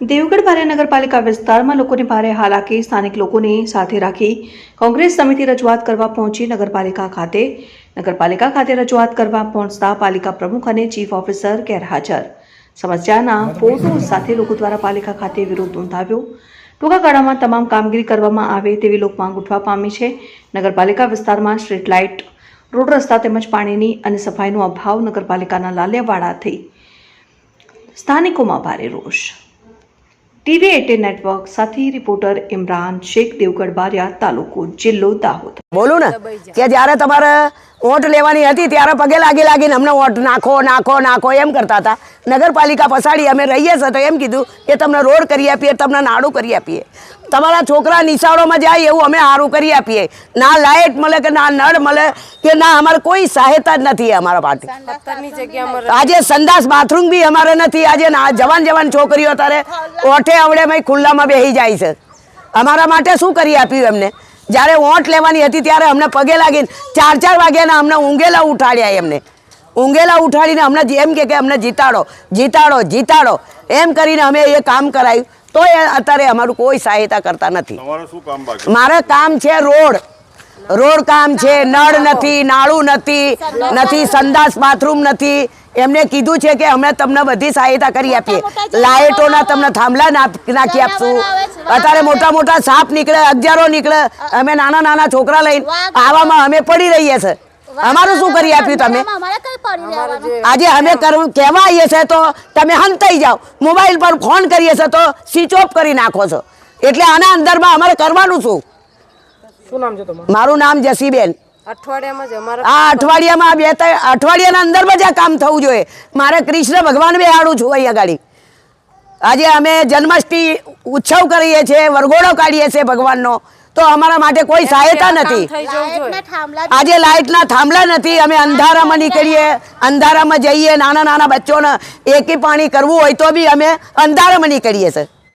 દેવગઢ ભારે નગરપાલિકા વિસ્તારમાં લોકોની ભારે હાલાકી સ્થાનિક લોકોને સાથે રાખી કોંગ્રેસ સમિતિ રજૂઆત કરવા પહોંચી નગરપાલિકા ખાતે. નગરપાલિકા ખાતે રજૂઆત કરવા પહોંચતા પાલિકા પ્રમુખ અને ચીફ ઓફિસર ગેરહાજર. સમસ્યાના ફોટો સાથે લોકો દ્વારા પાલિકા ખાતે વિરોધ નોંધાવ્યો. ટૂંકા ગાળામાં તમામ કામગીરી કરવામાં આવે તેવી લોકમાંગ ઉઠવા પામી છે. નગરપાલિકા વિસ્તારમાં સ્ટ્રીટ લાઇટ રોડ રસ્તા તેમજ પાણીની અને સફાઈનો અભાવ નગરપાલિકાના લાલિયાવાડાથી સ્થાનિકોમાં ભારે રોષ. ટીવી એટીન નેટવર્ક સાથી રિપોર્ટર ઇમરાન શેખ દેવગઢ બારિયા તાલુકો જિલ્લો દાહોદ. બોલો ને કે જ્યારે તમારે વોટ લેવાની હતી ત્યારે પગે લાગી લાગીને અમને વોટ નાખો નાખો નાખો એમ કરતા હતા. નગરપાલિકા પછાડી અમે રહીએ છીએ તો એમ કીધું કે તમને રોડ કરી આપીએ તમને નાડું કરી આપીએ. તમારા છોકરા નિશાળોમાં જાય એવું અમે સારું કરી આપીએ. ના લાઇટ મળે કે ના નળ મળે કે ના અમારે કોઈ સહાયતા જ નથી અમારા માટે. આજે સંદાસ બાથરૂમ બી અમારે નથી. આજે જવાન જવાન છોકરીઓ તારે ઓઠે આવડે ખુલ્લામાં બેસી જાય છે. અમારા માટે શું કરી આપ્યું એમને? જ્યારે વોટ લેવાની હતી ત્યારે અમને પગે લાગીને ચાર ચાર વાગ્યાના અમને ઊંઘેલા ઉઠાડ્યા એમને. ઊંઘેલા ઉઠાડીને અમને એમ કે કે અમને જીતાડો જીતાડો જીતાડો. એમ કરીને અમે એ કામ કરાયું. તો એ અત્યારે અમારું કોઈ સહાયતા કરતા નથી. મારે કામ છે રોડ. રોડ કામ છે નળ નથી નાળું નથી નથી સંદાસ બાથરૂમ નથી એમને કીધું છે કે અમે તમને બધી સહાયતા કરી આપીએ. લાઇટોના તમને થાંભલા નાખી આપશું. અત્યારે મોટા મોટા સાપ નીકળે અગિયારો નીકળે. અમે નાના નાના છોકરા લઈને આવામાં અમે પડી રહીએ છે અમારું શું કરી આપ્યું તમે? આજે અમે કરવું કહેવા આવીએ છે તો તમે હંતાઈ જાઓ. મોબાઈલ પર ફોન કરીએ છે તો સ્વિચ ઓફ કરી નાખો છો. એટલે આના અંદરમાં અમારે કરવાનું શું? શું નામ છે તમારું? મારું નામ જસીબેન. અઠવાડિયામાં આ અઠવાડિયામાં બે ત્રણ અઠવાડિયાના અંદરમાં જ આ કામ થવું જોઈએ. મારે કૃષ્ણ ભગવાન બે આડું છું અહીંયા ગાડી આજે અમે જન્માષ્ટમી ઉત્સવ કરીએ છીએ વરઘોડો કાઢીએ છીએ ભગવાનનો. તો અમારા માટે કોઈ સહાયતા નથી. આજે લાઇટના થાંભલા નથી. અમે અંધારામાં નીકળીએ અંધારામાં જઈએ નાના નાના બચ્ચોને એકી પાણી કરવું હોય તો બી અમે અંધારામાં નીકળીએ છીએ.